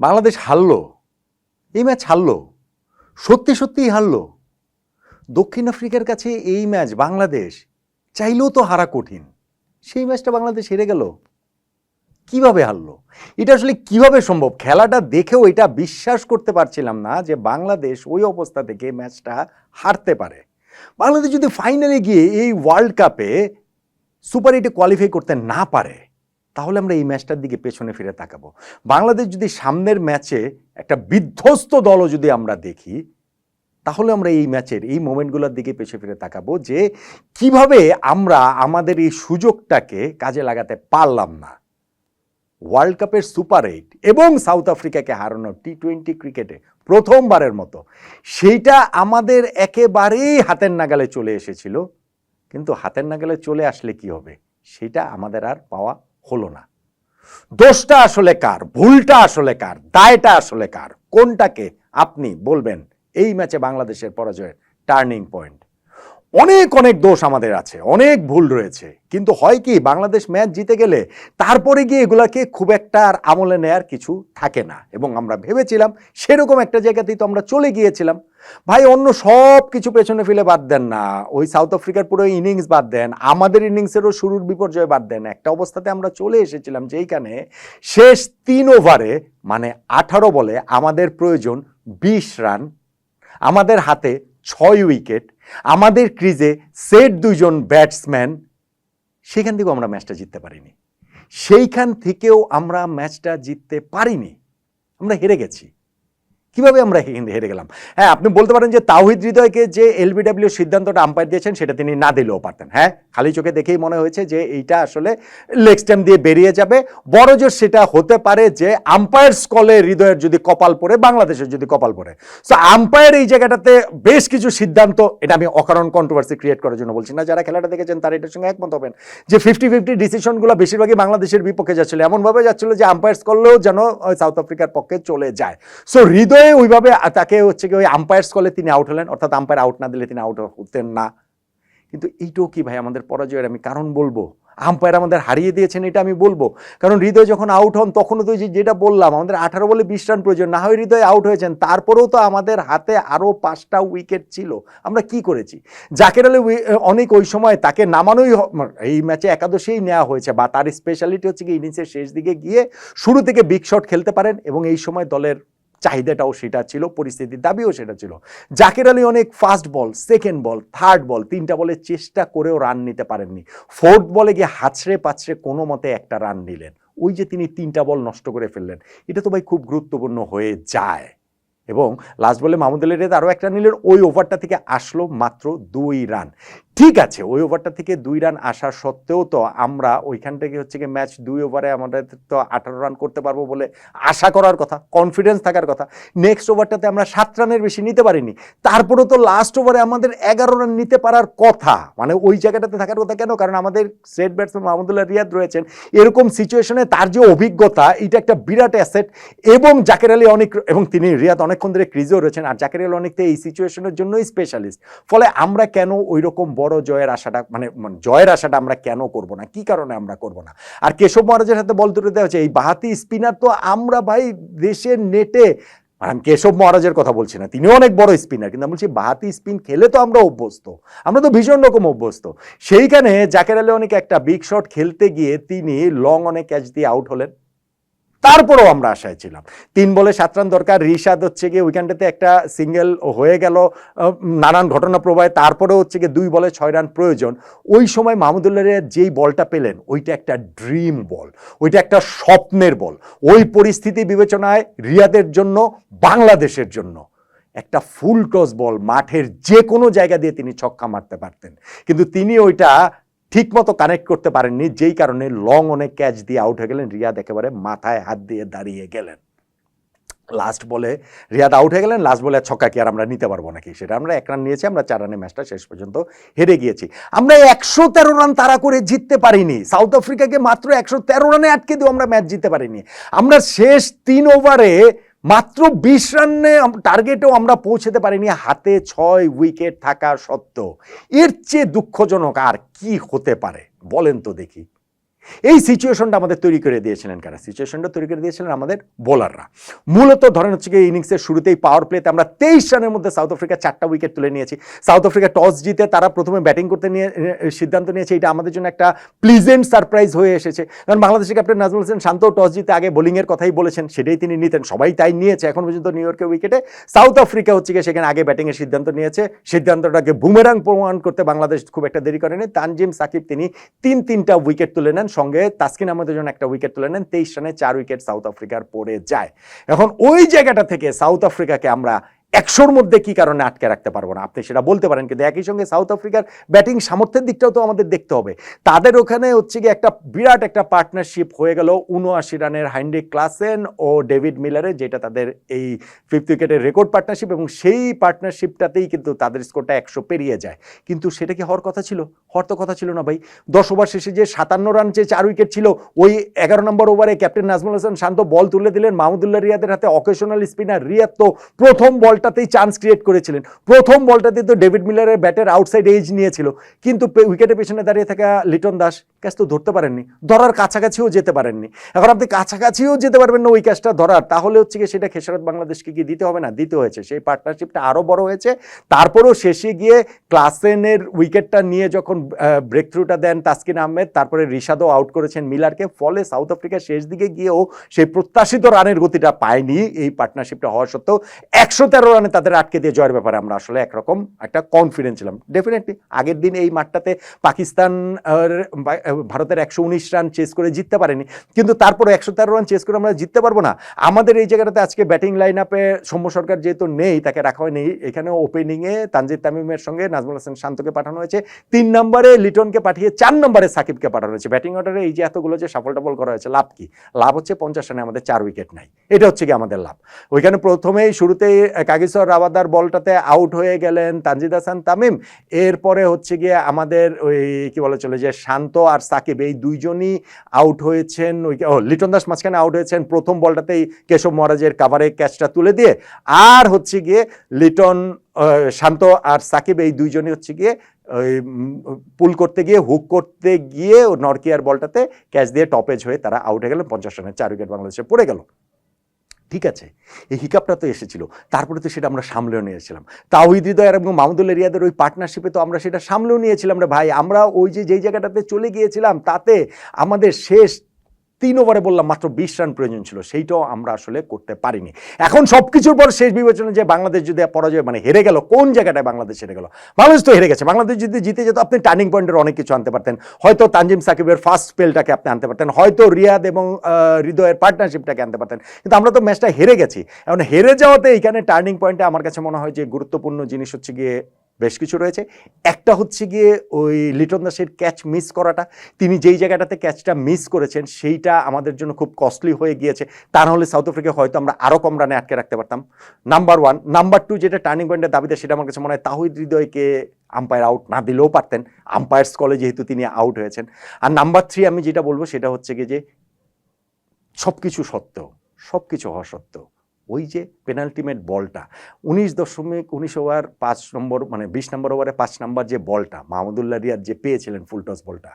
বাংলাদেশ হারলো, এই ম্যাচ হারলো, সত্যি সত্যিই হারলো। দক্ষিণ আফ্রিকার কাছে এই ম্যাচ বাংলাদেশ চাইলেও তো হারা কঠিন। সেই ম্যাচটা বাংলাদেশ হেরে গেল। কীভাবে হারলো? এটা আসলে কীভাবে সম্ভব? খেলাটা দেখেও এটা বিশ্বাস করতে পারছিলাম না যে বাংলাদেশ ওই অবস্থা থেকে ম্যাচটা হারতে পারে। বাংলাদেশ যদি ফাইনালে গিয়ে এই ওয়ার্ল্ড কাপে সুপার এইটে কোয়ালিফাই করতে না পারে তাহলে আমরা এই ম্যাচটার দিকে পেছনে ফিরে তাকাবো। বাংলাদেশ যদি সামনের ম্যাচে একটা বিধ্বস্ত দলও যদি আমরা দেখি, তাহলে আমরা এই ম্যাচের, এই মোমেন্টগুলোর দিকে পেছনে ফিরে তাকাবো যে কীভাবে আমরা আমাদের এই সুযোগটাকে কাজে লাগাতে পারলাম না। ওয়ার্ল্ড কাপের সুপার এইট এবং সাউথ আফ্রিকাকে হারানো টি টোয়েন্টি ক্রিকেটে প্রথমবারের মতো, সেইটা আমাদের একেবারেই হাতের নাগালে চলে এসেছিল। কিন্তু হাতের নাগালে চলে আসলে কি হবে? সেটা আমাদের আর পাওয়া হলো না। দোষটা আসলে কার? ভুলটা আসলে কার? দায়টা আসলে কার? কোনটাকে আপনি বলবেন? এই ম্যাচে বাংলাদেশের পরাজয়ের টার্নিং পয়েন্ট। অনেক অনেক দোষ আমাদের আছে, অনেক ভুল রয়েছে। কিন্তু হয় কি, বাংলাদেশ ম্যাচ জিতে গেলে তারপরে গিয়ে এগুলাকে খুব একটা আর আমলে নেয়ার কিছু থাকে না। এবং আমরা ভেবেছিলাম সেরকম একটা জায়গাতেই তো আমরা চলে গিয়েছিলাম। ভাই, অন্য সব কিছু পেছনে ফেলে বাদ দেন না। ওই সাউথ আফ্রিকার পুরো ইনিংস বাদ দেন, আমাদের ইনিংসেরও শুরুর বিপর্যয় বাদ দেন। একটা অবস্থাতে আমরা চলে এসেছিলাম যেইখানে শেষ তিন ওভারে মানে আঠারো বলে আমাদের প্রয়োজন বিশ রান, আমাদের হাতে ছয় উইকেট আমাদের ক্রিজে সেট দুজন ব্যাটসম্যান, সেখান থেকেও আমরা ম্যাচটা জিততে পারিনি। সেইখান থেকেও আমরা ম্যাচটা জিততে পারিনি। আমরা হেরে গেছি। কীভাবে আমরা হেরে গেলাম? হ্যাঁ আপনি বলতে পারেন যে তাওহিদ হৃদয়কে যে এলবিডব্লিউ সিদ্ধান্তটা আম্পায়ার দিয়েছেন, সেটা তিনি না দিলেও পারতেন। হ্যাঁ খালি চোখে দেখেই মনে হয়েছে যে এইটা আসলে লেগ স্ট্যাম্প দিয়ে বেরিয়ে যাবে। বড় জোর সেটা হতে পারে যে আম্পায়ার্স কলে হৃদয়ের যদি কপাল পড়ে, বাংলাদেশের যদি কপাল পড়ে। সো আম্পায়ার এই জায়গাটাতে বেশ কিছু সিদ্ধান্ত, এটা আমি অকারণ কন্ট্রোভার্সি ক্রিয়েট করার জন্য বলছি না, যারা খেলাটা দেখেছেন তারা এটার সঙ্গে একমত হবেন। যে ফিফটি ফিফটি ডিসিশনগুলো বেশিরভাগই বাংলাদেশের বিপক্ষে যাচ্ছিল। এমনভাবে যাচ্ছিল যে আম্পায়ার্স করলেও যেন সাউথ আফ্রিকার পক্ষে চলে যায়। সো হৃদয়ে ওইভাবে তাকে হচ্ছে কি ওই আম্পায়ার্স কলে তিনি আউট হলেন। অর্থাৎ আম্পায়ার আউট না দিলে তিনি আউট হতেন না। কিন্তু এইটাও কি ভাই আমাদের পরাজয়ের আমি কারণ বলব? আম্পায়ার আমাদের হারিয়ে দিয়েছেন এটা আমি বলব। কারণ হৃদয় যখন আউট হন, তখনও তো যেটা বললাম, আমাদের আঠারো বলে বিশ রান প্রয়োজন, না হয় হৃদয় আউট হয়েছেন। তারপরেও তো আমাদের হাতে আরও পাঁচটা উইকেট ছিল। আমরা কি করেছি? জাকের আলী অনেক ওই সময় তাকে নামানোই এই ম্যাচে একাদশেই নেওয়া হয়েছে বা তার স্পেশালিটি হচ্ছে কি ইনিংসের শেষ দিকে গিয়ে শুরু থেকে বিগ শট খেলতে পারেন এবং এই সময় দলের চাহিদাটাও সেটা ছিল, পরিস্থিতির দাবিও সেটা ছিল। জাকের আলী অনেক first ball second ball third ball তিনটা বলে চেষ্টা করেও রান নিতে পারেননি। ফোর্থ বলে গিয়ে হাছড়ে পাছড়ে কোনো মতে একটা রান নিলেন। ওই যে তিনি তিনটা বল নষ্ট করে ফেললেন, এটা তো ভাই খুব গুরুত্বপূর্ণ হয়ে যায়। এবং লাস্ট বলে মাহমুদুল্লাহ রেদ আরও একটা নিলেন, ওই ওভারটা থেকে আসলো মাত্র দুই রান ঠিক আছে, ওই ওভারটা থেকে দুই রান আসা সত্ত্বেও তো আমরা ওইখান থেকে হচ্ছে কি ম্যাচ দুই ওভারে আমাদের তো আঠারো রান করতে পারব বলে আশা করার কথা কনফিডেন্স থাকার কথা। নেক্সট ওভারটাতে আমরা সাত রানের বেশি নিতে পারিনি। তারপরেও তো লাস্ট ওভারে আমাদের এগারো রান নিতে পারার কথা। মানে ওই জায়গাটাতে থাকার কথা কেন? কারণ আমাদের স্টেট ব্যাটসম্যান মাহমুদুল্লাহ রিয়াদ রয়েছেন। এরকম সিচুয়েশনে তার যে অভিজ্ঞতা, এটা একটা বিরাট অ্যাসেট এবং জাকের আলী অনেক, এবং তিনি রিয়াদ অনেকক্ষণ ধরে ক্রিজেও রয়েছেন। আর জাকের আলী অনেকটা এই সিচুয়েশনের জন্যই স্পেশালিস্ট ফলে আমরা কেন ওই রকম বড় জয়ের আশাটা মানে জয়ের আশাটা আমরা কেন করব না? কি কারণে আমরা করব না? আর কেশব মহারাজের হাতে বল তুলে দেওয়া হচ্ছে এই বাহাতি স্পিনার তো আমরা ভাই দেশের নেটে আমি কেশব মহারাজের কথা বলছি না, তিনিও অনেক বড় স্পিনার কিন্তু আমি বলছি বাহাতি স্পিন খেলে তো আমরা অভ্যস্ত, আমরা তো ভীষণ রকম অভ্যস্ত। সেইখানে জাকের আলী অনেক একটা বিগ শট খেলতে গিয়ে তিনি লং অনেক ক্যাচ দিয়ে আউট হলেন। তারপরেও আমরা আশায় ছিলাম। তিন বলে সাত রান দরকার। রিশাদ হচ্ছে গিয়ে উইকেন্ডেতে একটা সিঙ্গেল হয়ে গেল নানান ঘটনা প্রবাহে। তারপরে হচ্ছে গিয়ে দুই বলে ছয় রান প্রয়োজন। ওই সময় মাহমুদুল্লাহ যেই বলটা পেলেন, ওইটা একটা ড্রিম বল, ওইটা একটা স্বপ্নের বল। ওই পরিস্থিতি বিবেচনায় রিয়াদের জন্য, বাংলাদেশের জন্য একটা ফুল টস বল মাঠের যে কোনো জায়গা দিয়ে তিনি ছক্কা মারতে পারতেন। কিন্তু তিনি ওইটা ঠিকমতো কানেক্ট করতে পারেননি, যেই কারণে লং অনেক ক্যাচ দিয়ে আউট হয়ে গেলেন। রিয়াদ একেবারে মাথায় হাত দিয়ে দাঁড়িয়ে গেলেন। লাস্ট বলে রিয়াদ আউট হয়ে গেলেন লাস্ট বলে ছক্কা কি আর আমরা নিতে পারব নাকি? সেটা আমরা এক রান নিয়েছি, আমরা চার রানে ম্যাচটা শেষ পর্যন্ত হেরে গিয়েছি। আমরা একশো তেরো রান তারা করে জিততে পারিনি। সাউথ আফ্রিকাকে মাত্র একশো তেরো রানে আটকে দিয়েও আমরা ম্যাচ জিততে পারিনি। আমরা শেষ তিন ওভারে মাত্র বিশ রানে টার্গেটেও আমরা পৌঁছতে পারিনি, হাতে ছয় উইকেট থাকা সত্ত্বেও। এর চেয়ে দুঃখজনক আর কি হতে পারে? বলেন তো দেখি। এই সিচুয়েশনটা আমাদের তৈরি করে দিয়েছিলেন কারা? সিচুয়েশনটা তৈরি করে দিয়েছিলেন আমাদের বোলাররা মূলত ধরেন হচ্ছে কি ইনিংসের শুরুতেই পাওয়ার প্লেতে আমরা তেইশ রানের মধ্যে সাউথ আফ্রিকা চারটা উইকেট তুলে নিয়েছি। সাউথ আফ্রিকা টস জিতে তারা প্রথমে ব্যাটিং করতে নিয়ে সিদ্ধান্ত নিয়েছে। এটা আমাদের জন্য একটা প্লিজেন্ট সারপ্রাইজ হয়ে এসেছে। কারণ বাংলাদেশের ক্যাপ্টেন নাজমুল হোসেন শান্ত টস জিতে আগে বোলিংয়ের কথাই বলেছেন, সেটাই তিনি নিতেন। সবাই তাই নিয়েছে। এখন পর্যন্ত নিউ ইয়র্কের উইকেটে সাউথ আফ্রিকা হচ্ছে গিয়ে সেখানে আগে ব্যাটিংয়ের সিদ্ধান্ত নিয়েছে। সিদ্ধান্তটাকে বুমেরাং প্রমাণ করতে বাংলাদেশ খুব একটা দেরি করেনি। তানজিম সাকিব তিনি তিন, তিনটা উইকেট তুলে নেন। সঙ্গে তাসকিন আহমেদের জন্য একটা উইকেট তুলে নেন, তেইশ রানে চার উইকেট সাউথ আফ্রিকার পড়ে যায়। এখন ওই জায়গাটা থেকে সাউথ আফ্রিকাকে আমরা একশোর মধ্যে কি কারণে আটকে রাখতে পারব না? আপনি সেটা বলতে পারেন, কিন্তু একই সঙ্গে সাউথ আফ্রিকার ব্যাটিং সামর্থ্যের দিকটাও তো আমাদের দেখতে হবে। তাদের ওখানে হচ্ছে কি একটা বিরাট একটা পার্টনারশিপ হয়ে গেল উনআশি রানের হাইন্ড্রিক ক্লাসেন ও ডেভিড মিলারের যেটা তাদের এই ফিফথ উইকেটের রেকর্ড পার্টনারশিপ এবং সেই পার্টনারশিপটাতেই কিন্তু তাদের স্কোরটা একশো পেরিয়ে যায়। কিন্তু সেটা কি হওয়ার কথা ছিল? হওয়ার তো কথা ছিল না ভাই। দশ ওভার শেষে যে সাতান্ন রান যে চার উইকেট ছিল, ওই এগারো নম্বর ওভারে ক্যাপ্টেন নাজমুল হাসান শান্ত বল তুলে দিলেন। মাহমুদুল্লাহ রিয়াদের হাতে অকেশনাল স্পিনার রিয়াদ তো প্রথম বলটাতেই চান্স ক্রিয়েট করেছিলেন। প্রথম বলটাতে তো ডেভিড মিলারের ব্যাটের আউটসাইড এজ নিয়েছিল। কিন্তু উইকেটের পেছনে দাঁড়িয়ে থাকা লিটন দাস ক্যাচ তো ধরতে পারেননি, ধরার কাছাকাছিও যেতে পারেননি। এখন আপনি কাছাকাছিও যেতে পারবেন না ওই ক্যাচটা ধরার, তাহলে হচ্ছে কি সেটা খেসারত বাংলাদেশকে কি দিতে হবে না, দিতে হয়েছে। সেই পার্টনারশিপটা আরও বড় হয়েছে। তারপরেও শেষে গিয়ে ক্লাসেনের উইকেটটা নিয়ে যখন ব্রেক থ্রুটা দেন তাসকিন আহমেদ, তারপরে রিশাদও আউট করেছেন মিলারকে, ফলে সাউথ আফ্রিকা শেষ দিকে গিয়েও সেই প্রত্যাশিত রানের গতিটা পায়নি এই পার্টনারশিপটা হওয়া সত্ত্বেও। একশো তেরো রানে তাদের আটকে দিয়ে জয়ের ব্যাপারে আমরা আসলে একরকম একটা কনফিডেন্স ছিলাম। ডেফিনেটলি আগের দিন এই মাঠটাতে পাকিস্তান ভারতের একশো উনিশ রান চেস করে জিততে পারেনি। কিন্তু তারপরে একশো তেরো রান চেস করে আমরা জিততে পারব না। আমাদের এই জায়গাটাতে আজকে ব্যাটিং লাইন আপে সৌম্য সরকার যেহেতু নেই, তাকে রাখা হয়নি। এখানে ওপেনিংয়ে তানজিদ তামিমের সঙ্গে নাজমুল হাসান শান্তকে পাঠানো হয়েছে। তিন নম্বরে লিটনকে পাঠিয়ে চার নম্বরে সাকিবকে পাঠানো হয়েছে। ব্যাটিং অর্ডারে এই যে এতগুলো যে সাফল টাফল করা হয়েছে, লাভ কি? লাভ হচ্ছে পঞ্চাশ রানে আমাদের চার উইকেট নাই। এটা হচ্ছে কি আমাদের লাভ। ওইখানে প্রথমেই শুরুতেই কাগিসর রাবাদার বলটাতে আউট হয়ে গেলেন তানজিদ হাসান তামিম। এরপরে হচ্ছে গিয়ে আমাদের ওই, কি বলে চলে যে শান্ত আর সাকিব এই দুইজনই আউট হয়েছেন, ওই ও, লিটন দাস মাঝখানে আউট হয়েছেন, প্রথম বলটাতেই কেশব মহারাজের কাভারে ক্যাচটা তুলে দিয়ে। আর হচ্ছে গিয়ে লিটন শান্ত আর সাকিব এই দুইজনই হচ্ছে গিয়ে পুল করতে গিয়ে হুক করতে গিয়ে নরকিয়ার বলটাতে ক্যাচ দিয়ে টপেজ হয়ে তারা আউট হয়ে গেলেন পঞ্চাশ রানের চার উইকেট বাংলাদেশে পড়ে গেল। ঠিক আছে? এই হিকাপটা তো এসেছিল। তারপরে তো সেটা আমরা সামলেও নিয়েছিলাম। তাওহিদ হৃদয় এবং মাহমুদুল রিয়াদের ওই পার্টনারশিপে তো আমরা সেটা সামলেও নিয়েছিলাম রে ভাই। আমরা ওই যে, যেই জায়গাটাতে চলে গিয়েছিলাম, তাতে আমাদের শেষ তিন ওভারে বললাম মাত্র বিশ রান প্রয়োজন ছিল, সেইটাও আমরা আসলে করতে পারিনি। এখন সব কিছুর পর শেষ বিবেচনা যে বাংলাদেশ যদি পরাজয় মানে হেরে গেল, কোন জায়গাটায় বাংলাদেশ হেরে গেল? বাংলাদেশ তো হেরে গেছে। বাংলাদেশ যদি জিতে যেত, আপনি টার্নিং পয়েন্টের অনেক কিছু আনতে পারতেন। হয়তো তানজিম সাকিবের ফার্স্ট স্পেলটাকে আপনি আনতে পারতেন। হয়তো রিয়াদ এবং হৃদয়ের পার্টনারশিপটাকে আনতে পারতেন। কিন্তু আমরা তো ম্যাচটা হেরে গেছি। এখন হেরে যাওয়াতে এইখানে টার্নিং পয়েন্টে আমার কাছে মনে হয় যে গুরুত্বপূর্ণ জিনিস হচ্ছে গিয়ে বেশ কিছু রয়েছে। একটা হচ্ছে গিয়ে ওই লিটন দাসের ক্যাচ মিস করাটা। তিনি যেই জায়গাটাতে ক্যাচটা মিস করেছেন, সেইটা আমাদের জন্য খুব কস্টলি হয়ে গিয়েছে। তা নাহলে সাউথ আফ্রিকা হয়তো আমরা আরও কম রানে আটকে রাখতে পারতাম। নাম্বার ওয়ান নাম্বার টু যেটা টার্নিং পয়েন্টের দাবিতে, সেটা আমার কাছে মনে হয় তাহিদ হৃদয়কে আম্পায়ার আউট না দিলেও পারতেন। আম্পায়ার্স কলে যেহেতু তিনি আউট হয়েছেন। আর নাম্বার থ্রি আমি যেটা বলব, সেটা হচ্ছে গিয়ে যে সব কিছু সত্ত্বেও সব কিছু হওয়া সত্ত্বেও ওই যে পেনাল্টিমেট বলটা। উনিশ দশমিক, উনিশ ওভার পাঁচ নম্বর মানে বিশ নম্বর ওভারে পাঁচ নম্বর যে বলটা, মাহমুদুল্লাহ রিয়াদ যে পেয়েছিলেন ফুলটস বলটা,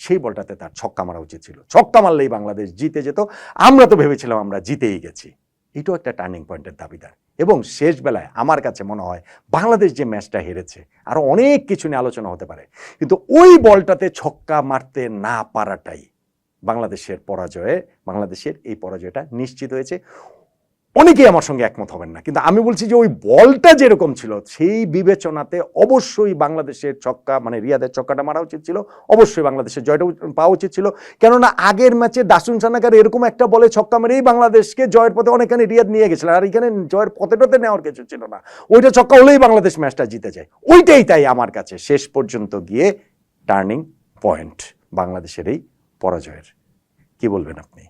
সেই বলটাতে তার ছক্কা মারা উচিত ছিল। ছক্কা মারলেই বাংলাদেশ জিতে যেত। আমরা তো ভেবেছিলাম আমরা জিতেই গেছি। এটাও একটা টার্নিং পয়েন্টের দাবিদার। এবং শেষ বেলায় আমার কাছে মনে হয় বাংলাদেশ যে ম্যাচটা হেরেছে আরও অনেক কিছু নিয়ে আলোচনা হতে পারে। কিন্তু ওই বলটাতে ছক্কা মারতে না পারাটাই বাংলাদেশের পরাজয়ে, বাংলাদেশের এই পরাজয়টা নিশ্চিত হয়েছে। অনেকেই আমার সঙ্গে একমত হবেন না। কিন্তু আমি বলছি যে ওই বলটা যেরকম ছিল, সেই বিবেচনাতে অবশ্যই বাংলাদেশের ছক্কা মানে রিয়াদের ছক্কাটা মারা উচিত ছিল। অবশ্যই বাংলাদেশের জয়টা পাওয়া উচিত ছিল। কেননা আগের ম্যাচে দাসুন সানাকার এরকম একটা বলে ছক্কা মেরেই বাংলাদেশকে জয়ের পথে অনেকখানি রিয়াদ নিয়ে গেছিলেন। আর এখানে জয়ের পথেটাতে নেওয়ার কিছু ছিল না। ওইটা ছক্কা হলেই বাংলাদেশ ম্যাচটা জিতে যায়। ওইটাই তাই আমার কাছে। শেষ পর্যন্ত গিয়ে টার্নিং পয়েন্ট বাংলাদেশের এই পরাজয়ের। কি বলবেন আপনি?